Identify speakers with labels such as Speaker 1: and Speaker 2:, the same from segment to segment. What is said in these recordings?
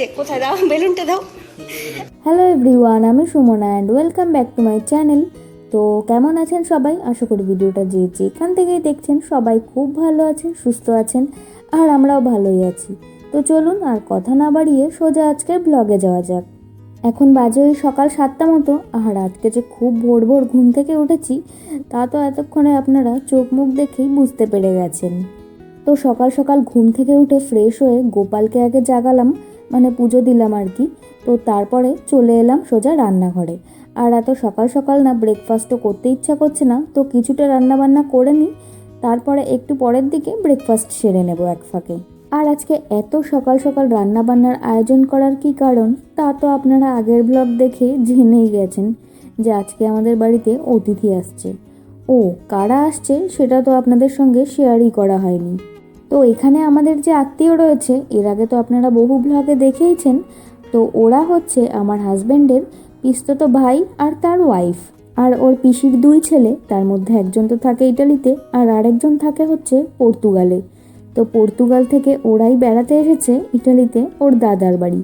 Speaker 1: যে, কোথায়? দাও, বেলুনটা দাও।
Speaker 2: হ্যালো এভরিওয়ান আমি Sumana and welcome back to my channel তো কেমন আছেন সবাই? আশা করি ভিডিওটা যে যেখান থেকেই দেখছেন, সবাই খুব ভালো আছেন, সুস্থ আছেন, আর আমরাও ভালোই আছি। তো চলুন আর কথা না বাড়িয়ে সোজা আজকের ব্লগে যাওয়া যাক। এখন বাজে ওই সকাল সাতটা মতো, আর আজকে যে খুব ভোর ভোর ঘুম থেকে উঠেছি, তা তো এতক্ষণে আপনারা চোখ মুখ দেখেই বুঝতে পেরে গেছেন। তো সকাল সকাল ঘুম থেকে উঠে ফ্রেশ হয়ে গোপালকে আগে জাগালাম মানে পুজো দিলাম আর কি। তো তারপরে চলে এলাম সোজা রান্নাঘরে। আর এত সকাল সকাল না ব্রেকফাস্টও করতে ইচ্ছা করছে না। তো কিছুটা রান্নাবান্না করে নিই। তারপরে একটু পরের দিকে ব্রেকফাস্ট সেরে নেব এক ফাঁকে। আর আজকে এত সকাল সকাল রান্না বান্নার আয়োজন করার কি কারণ, তা তো আপনারা আগের ব্লগ দেখে জেনেই গেছেন যে আজকে আমাদের বাড়িতে অতিথি আসছে। ও, কারা আসছে সেটা তো আপনাদের সঙ্গে শেয়ারই করা হয়নি। তো এখানে আমাদের যে আত্মীয় রয়েছে, এর আগে তো আপনারা বহু ব্লগে দেখেইছেন, তো ওরা হচ্ছে আমার হাজব্যান্ডের পিস্তত ভাই আর তার ওয়াইফ আর ওর পিসির দুই ছেলে, তার মধ্যে একজন তো থাকে ইটালিতে আর আরেকজন থাকে হচ্ছে পর্তুগালে। তো পর্তুগাল থেকে ওরাই বেড়াতে এসেছে ইটালিতে ওর দাদার বাড়ি।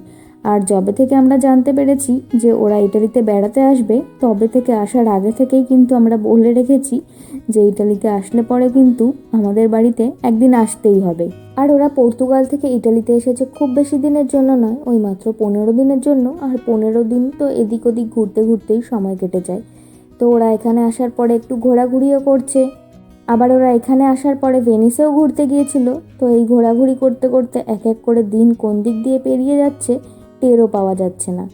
Speaker 2: আর যবে থেকে আমরা জানতে পেরেছি যে ওরা ইটালিতে বেড়াতে আসবে, তবে থেকে আসার আগে থেকেই কিন্তু আমরা বলে রেখেছি যে ইটালিতে আসলে পরে কিন্তু আমাদের বাড়িতে একদিন আসতেই হবে। আর ওরা পর্তুগাল থেকে ইটালিতে এসেছে খুব বেশি দিনের জন্য নয়, ওই মাত্র পনেরো দিনের জন্য। আর পনেরো দিন তো এদিক ওদিক ঘুরতে ঘুরতেই সময় কেটে যায়। তো ওরা এখানে আসার পরে একটু ঘোরাঘুরিও করছে। আবার ওরা এখানে আসার পরে ভেনিসেও ঘুরতে গিয়েছিল। তো এই ঘোরাঘুরি করতে করতে এক এক করে দিন কোন দিক দিয়ে পেরিয়ে যাচ্ছে টেরও পাওয়া যাচ্ছে না।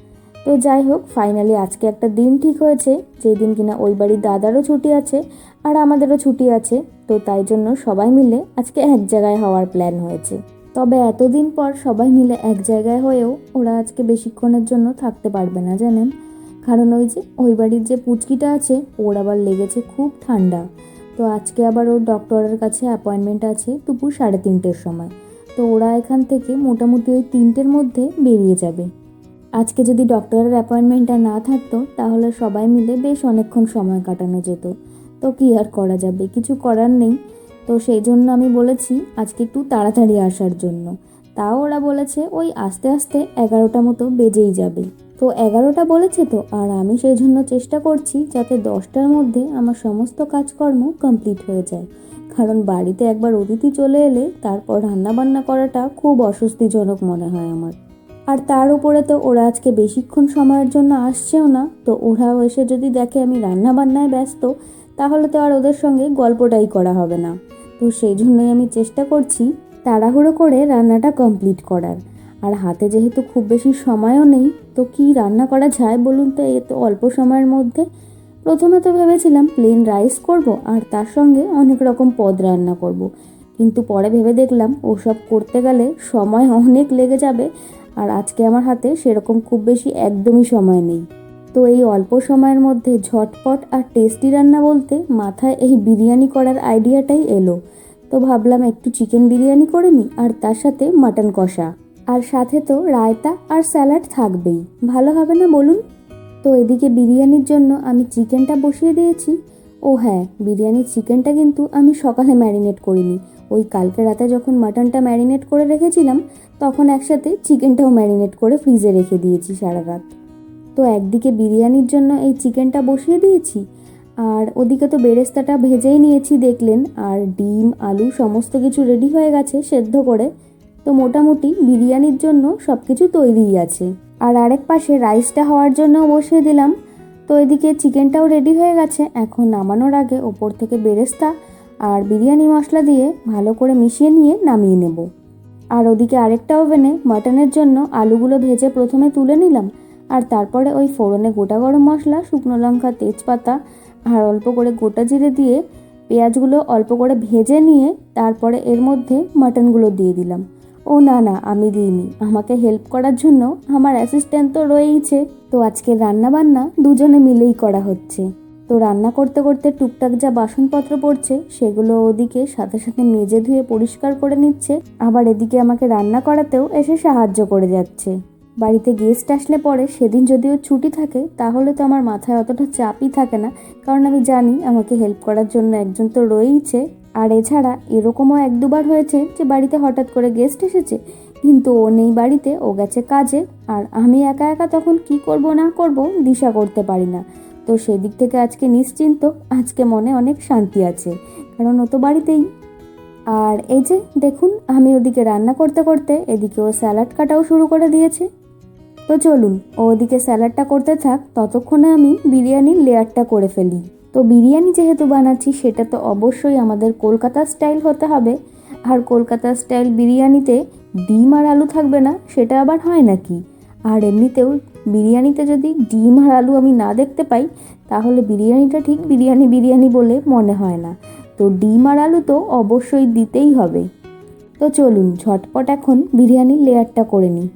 Speaker 2: তো যাই হোক ফাইনালি আজকে একটা দিন ঠিক হয়েছে, যেই দিন কিনা ওই বাড়ির দাদারও ছুটি আছে আর আমাদেরও ছুটি আছে। তো তাই জন্য সবাই মিলে আজকে এক জায়গায় হওয়ার প্ল্যান হয়েছে। তবে এতদিন পর সবাই মিলে এক জায়গায় হয়েও ওরা আজকে বেশিক্ষণের জন্য থাকতে পারবে না, জানেন? কারণ ওই যে, ওই বাড়ির যে পুচকিটা আছে, ওর আবার লেগেছে খুব ঠান্ডা। তো আজকে আবার ওর ডক্টরের কাছে অ্যাপয়েন্টমেন্ট আছে দুপুর সাড়ে তিনটের সময়। তো ওরা এখান থেকে মোটামুটি ওই তিনটের মধ্যে বেরিয়ে যাবে। আজকে যদি ডক্টরের অ্যাপয়েন্টমেন্টটা না থাকতো, তাহলে সবাই মিলে বেশ অনেকক্ষণ সময় কাটানো যেত। তো কী আর করা যাবে? কিছু করার নেই। তো সেই জন্য আমি বলেছি, আজকে একটু তাড়াতাড়ি আসার জন্য। তাও ওরা বলেছে ওই আস্তে আস্তে এগারোটা মতো বেজেই যাবে। তো এগারোটা বলেছে তো, আর আমি সেই জন্য চেষ্টা করছি যাতে দশটার মধ্যে আমার সমস্ত কাজকর্ম কমপ্লিট হয়ে যায়। কারণ বাড়িতে একবার অতিথি চলে এলে তারপর রান্নাবান্না করাটা খুব অস্বস্তিজনক মনে হয় আমার। আর তার উপরে তো ওরা আজকে বেশিক্ষণ সময়ের জন্য আসছেও না, তো ওরাও এসে যদি দেখে আমি রান্না বান্নায় ব্যস্ত, তাহলে তো আর ওদের সঙ্গে গল্পটাই করা হবে না। তো সেই জন্যই আমি চেষ্টা করছি তাড়াহুড়ো করে রান্নাটা কমপ্লিট করার। আর হাতে যেহেতু খুব বেশি সময়ও নেই, তো কি রান্না করা যায় বলুন তো? এত অল্প সময়ের মধ্যে। প্রথমে তো ভেবেছিলাম প্লেন রাইস করব আর তার সঙ্গে অনেক রকম পদ রান্না করব। কিন্তু পরে ভেবে দেখলাম ওসব করতে গেলে সময় অনেক লেগে যাবে আর আজকে আমার হাতে সেরকম খুব বেশি একদমই সময় নেই। তো এই অল্প সময়ের মধ্যে ঝটপট আর টেস্টি রান্না বলতে মাথায় এই বিরিয়ানি করার আইডিয়াটাই এলো। তো ভাবলাম একটু চিকেন বিরিয়ানি করে নিই আর তার সাথে মাটন কষা। আর সাথে তো রায়তা আর স্যালাড থাকবেই। ভালো হবে না বলুন? তো এদিকে বিরিয়ানির জন্য আমি চিকেনটা বসিয়ে দিয়েছি। ও হ্যাঁ বিরিয়ানির চিকেনটা কিন্তু আমি সকালে ম্যারিনেট করিনি। ওই কালকে রাতে যখন মাটনটা ম্যারিনেট করে রেখেছিলাম, তখন একসাথে চিকেনটাও ম্যারিনেট করে ফ্রিজে রেখে দিয়েছি সারা রাত। তো একদিকে বিরিয়ানির জন্য এই চিকেনটা বসিয়ে দিয়েছি, আর ওদিকে তো বেরেস্তাটা ভেজেই নিয়েছি, দেখলেন। আর ডিম, আলু, সমস্ত কিছু রেডি হয়ে গেছে, সেদ্ধ করে তো মোটামুটি বিরিয়ানির জন্য সব কিছু তৈরিই আছে। আর আরেক পাশে রাইসটা হওয়ার জন্য বসিয়ে দিলাম। তো এদিকে চিকেনটাও রেডি হয়ে গেছে। এখন নামানোর আগে ওপর থেকে বেরেস্তা আর বিরিয়ানি মশলা দিয়ে ভালো করে মিশিয়ে নিয়ে নামিয়ে নেব। আর ওদিকে আরেকটা ওভেনে মাটনের জন্য আলুগুলো ভেজে প্রথমে তুলে নিলাম। আর তারপরে ওই ফোড়নে গোটা গরম মশলা, শুকনো লঙ্কা, তেজপাতা আর অল্প করে গোটা জিরে দিয়ে পেঁয়াজগুলো অল্প করে ভেজে নিয়ে তারপরে এর মধ্যে মাটনগুলো দিয়ে দিলাম। ও না না, আমি দিইনি। আমাকে হেল্প করার জন্য আমার অ্যাসিস্ট্যান্ট তো রয়েইছে। তো আজকে রান্না বান্না দুজনে মিলেই করা হচ্ছে। তো রান্না করতে করতে টুকটাক যা বাসনপত্র পড়ছে, সেগুলো ওদিকে সাথে সাথে মেজে ধুয়ে পরিষ্কার করে নিচ্ছে। আবার এদিকে আমাকে রান্না করাতেও এসে সাহায্য করে যাচ্ছে। বাড়িতে গেস্ট আসলে পরে সেদিন যদিও ছুটি থাকে, তাহলে তো আমার মাথায় অতটা চাপই থাকে না। কারণ আমি জানি আমাকে হেল্প করার জন্য একজন তো রয়েইছে। আর এছাড়া এরকমও এক দুবার হয়েছে যে বাড়িতে হঠাৎ করে গেস্ট এসেছে, কিন্তু ও নেই বাড়িতে, ও গেছে কাজে। আর আমি একা একা তখন কি করব না করব দিশা করতে পারি না। তো সেদিক থেকে আজকে নিশ্চিন্ত, আজকে মনে অনেক শান্তি আছে, কারণ ও তো বাড়িতেই। আর এই যে দেখুন, আমি ওদিকে রান্না করতে করতে এদিকে ও স্যালাড কাটাও শুরু করে দিয়েছে। তো চলুন, ও ওদিকে স্যালাডটা করতে থাক, ততক্ষণে আমি বিরিয়ানির লেয়ারটা করে ফেলি। তো বিরিয়ানি যেহেতু বানাচ্ছি, সেটা তো অবশ্যই আমাদের কলকাতা স্টাইল হতে হবে। আর কলকাতা স্টাইল বিরিয়ানিতে ডিম আর আলু থাকবে না, সেটা আবার হয় নাকি? আর এমনিতেও বিরিয়ানিতে যদি ডিম আর আলু আমি না দেখতে পাই, তাহলে বিরিয়ানিটা ঠিক বিরিয়ানি বিরিয়ানি বলে মনে হয় না। তো ডিম আর আলু তো অবশ্যই দিতেই হবে। তো চলুন, ঝটপট এখন বিরিয়ানির লেয়ারটা করে নিই।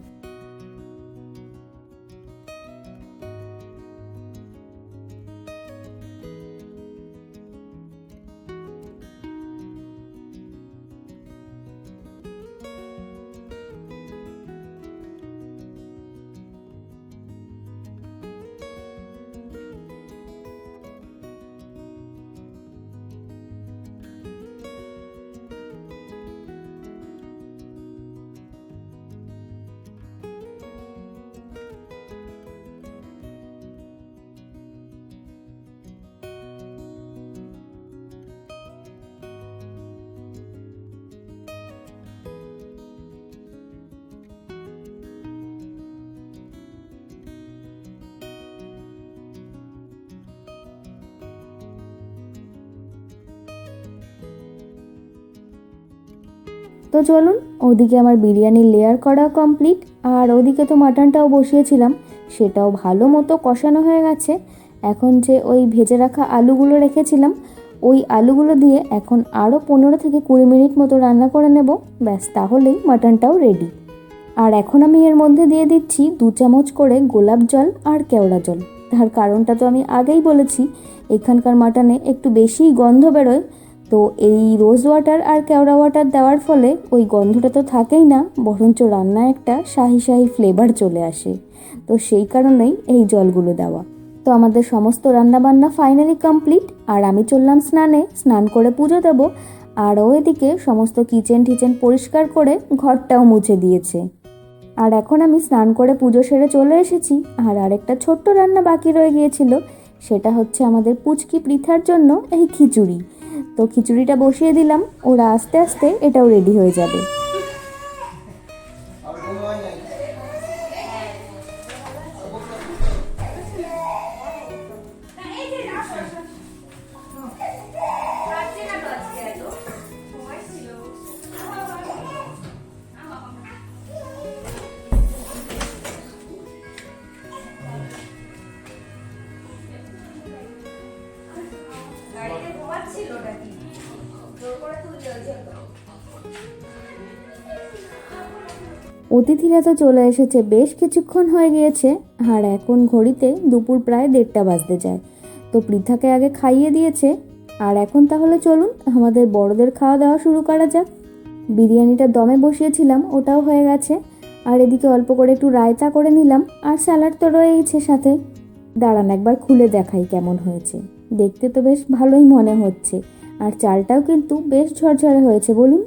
Speaker 2: তো চলুন, ওদিকে আমার বিরিয়ানির লেয়ার করা কমপ্লিট আর ওদিকে তো মাটনটাও বসিয়েছিলাম, সেটাও ভালো মতো কষানো হয়ে গেছে। এখন যে ওই ভেজে রাখা আলুগুলো রেখেছিলাম, ওই আলুগুলো দিয়ে এখন আরও পনেরো থেকে কুড়ি মিনিট মতো রান্না করে নেব, ব্যাস তাহলেই মাটনটাও রেডি আর এখন আমি এর মধ্যে দিয়ে দিচ্ছি দু চামচ করে গোলাপ জল আর কেওড়া জল। তার কারণটা তো আমি আগেই বলেছি, এখানকার মাটনে একটু বেশিই গন্ধ বেরোয় তো এই রোজ ওয়াটার আর কেওড়া ওয়াটার দেওয়ার ফলে ওই গন্ধটা তো থাকেই না, বরঞ্চ রান্নায় একটা শাহি শাহি ফ্লেভার চলে আসে। তো সেই কারণেই এই জলগুলো দেওয়া। তো আমাদের সমস্ত রান্নাবান্না ফাইনালি কমপ্লিট আর আমি চললাম স্নানে। স্নান করে পুজো দেবো আর ও এদিকে সমস্ত কিচেন টিচেন পরিষ্কার করে ঘরটাও মুছে দিয়েছে। আর এখন আমি স্নান করে পুজো সেরে চলে এসেছি, আর আরেকটা ছোট্ট রান্না বাকি রয়ে গিয়েছিল, সেটা হচ্ছে আমাদের পুচকি পৃথার জন্য এই খিচুড়ি। তো খিচুড়িটা বসিয়ে দিলাম। ওরা আস্তে আস্তে এটাও রেডি হয়ে যাবে। অতিথিরা তো চলে এসেছে, বেশ কিছুক্ষণ হয়ে গিয়েছে আর এখন ঘড়িতে দুপুর প্রায় দেড়টা বাজতে যায়। তো পৃথাকে আগে খাইয়ে দিয়েছে, আর এখন তাহলে চলুন আমাদের বড়দের খাওয়া দাওয়া শুরু করা যাক। বিরিয়ানিটা দমে বসিয়েছিলাম, ওটাও হয়ে গেছে। আর এদিকে অল্প করে একটু রায়তা করে নিলাম, আর স্যালাড তো রয়েইছে সাথে। দাঁড়ান একবার খুলে দেখাই কেমন হয়েছে। দেখতে তো বেশ ভালোই মনে হচ্ছে, আর চালটাও কিন্তু বেশ ঝরঝরে হয়েছে, বলুন।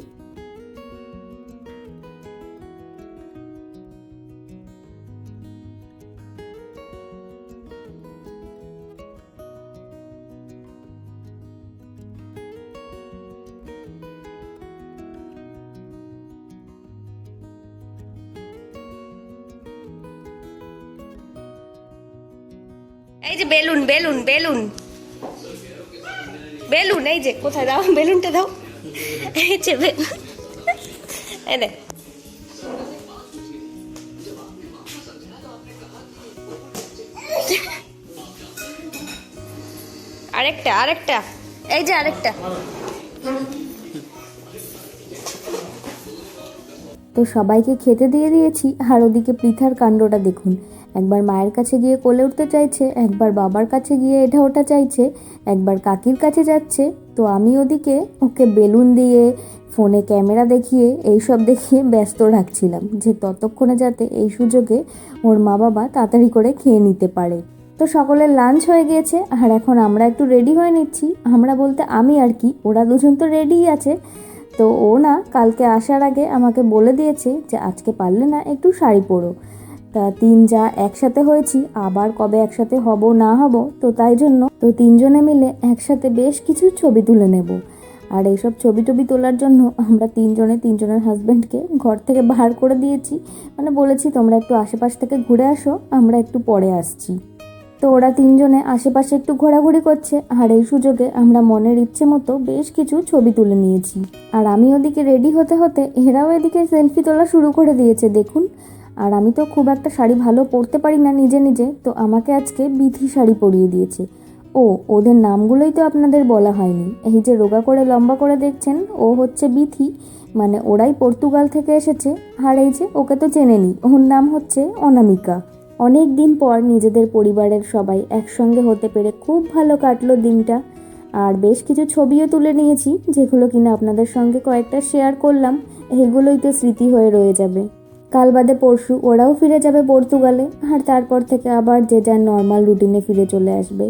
Speaker 1: এই যে বেলুন বেলুন বেলুন। বেলুন, এই যে, কোথায় দাও? বেলুনটা দাও। এই যে বেলুন এই আরেকটা আরেকটা। এই যে আরেকটা।
Speaker 2: তো সবাইকে খেতে দিয়ে দিয়েছি, আর ওদিকে পৃথার কাণ্ডটা দেখুন। একবার মায়ের কাছে গিয়ে কোলে উঠতে চাইছে, একবার বাবার কাছে গিয়ে এটা ওটা চাইছে, একবার কাকির কাছে যাচ্ছে। তো আমি ওদিকে ওকে বেলুন দিয়ে, ফোনে ক্যামেরা দেখিয়ে, এইসব দেখিয়ে ব্যস্ত রাখছিলাম যে ততক্ষণে যাতে এই সুযোগে ওর মা বাবা তাড়াতাড়ি করে খেয়ে নিতে পারে। তো সকলের লাঞ্চ হয়ে গিয়েছে, আর এখন আমরা একটু রেডি হয়ে নিচ্ছি। আমরা বলতে আমি আর কি, ওরা দুজন তো রেডিই আছে। তো তো ও না, কালকে আসার আগে আমাকে বলে দিয়েছে যে আজকে পারলে না একটু শাড়ি পরো। তা তিন যা একসাথে হয়েছি, আবার কবে একসাথে হব, না হব, তো তাই জন্য তো তিনজনে মিলে একসাথে বেশ কিছু ছবি তুলে নেব। আর এইসব ছবি টবি তোলার জন্য আমরা তিনজনে তিনজনের হাজব্যান্ডকে ঘর থেকে বার করে দিয়েছি। মানে বলেছি, তোমরা একটু আশেপাশ থেকে ঘুরে আসো, আমরা একটু পরে আসছি। তো ওরা তিনজনে আশেপাশে একটু ঘোরাঘুরি করছে, আর এই সুযোগে আমরা মনের ইচ্ছে মতো বেশ কিছু ছবি তুলে নিয়েছি। আর আমি ওদিকে রেডি হতে হতে এরাও এদিকে সেলফি তোলা শুরু করে দিয়েছে, দেখুন। আর আমি তো খুব একটা শাড়ি ভালো পরতে পারি না নিজে নিজে, তো আমাকে আজকে বিথি শাড়ি পরিয়ে দিয়েছে। ও, ওদের নামগুলোই তো আপনাদের বলা হয়নি। এই যে রোগা করে লম্বা করে দেখছেন, ও হচ্ছে বিথি মানে ওরাই পর্তুগাল থেকে এসেছে। আর এই যে ওকে তো চেনেনি, ওর নাম হচ্ছে অনামিকা। অনেক দিন পর নিজেদের পরিবারের সবাই একসঙ্গে হতে পেরে খুব ভালো কাটলো দিনটা। আর বেশ কিছু ছবিও তুলে নিয়েছি, যেগুলো কিনা আপনাদের সঙ্গে কয়েকটা শেয়ার করলাম এইগুলোই তো স্মৃতি হয়ে রয়ে যাবে। কাল বাদে পরশু ওরাও ফিরে যাবে পর্তুগালে। আর তারপর থেকে আবার যে যার নর্মাল রুটিনে ফিরে চলে আসবে।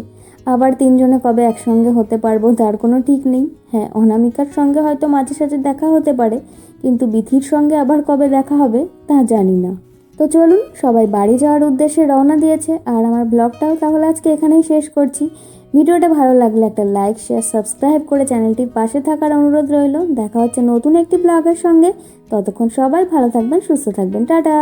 Speaker 2: আবার তিনজনে কবে একসঙ্গে হতে পারব তার কোনো ঠিক নেই। হ্যাঁ অনামিকার সঙ্গে হয়তো মাঝে সাঝে দেখা হতে পারে, কিন্তু বিথির সঙ্গে আবার কবে দেখা হবে তা জানি না। তো চলুন, সবাই বাড়ি যাওয়ার উদ্দেশ্যে রওনা দিয়েছে। আর আমার ব্লগটাও তাহলে আজকে এখানেই শেষ করছি। ভিডিওটা ভালো লাগলে একটা লাইক শেয়ার সাবস্ক্রাইব করে চ্যানেলটির পাশে থাকার অনুরোধ রইল। দেখা হচ্ছে নতুন একটি ব্লগের সঙ্গে। ততক্ষণ সবাই ভালো থাকবেন, সুস্থ থাকবেন। টাটা!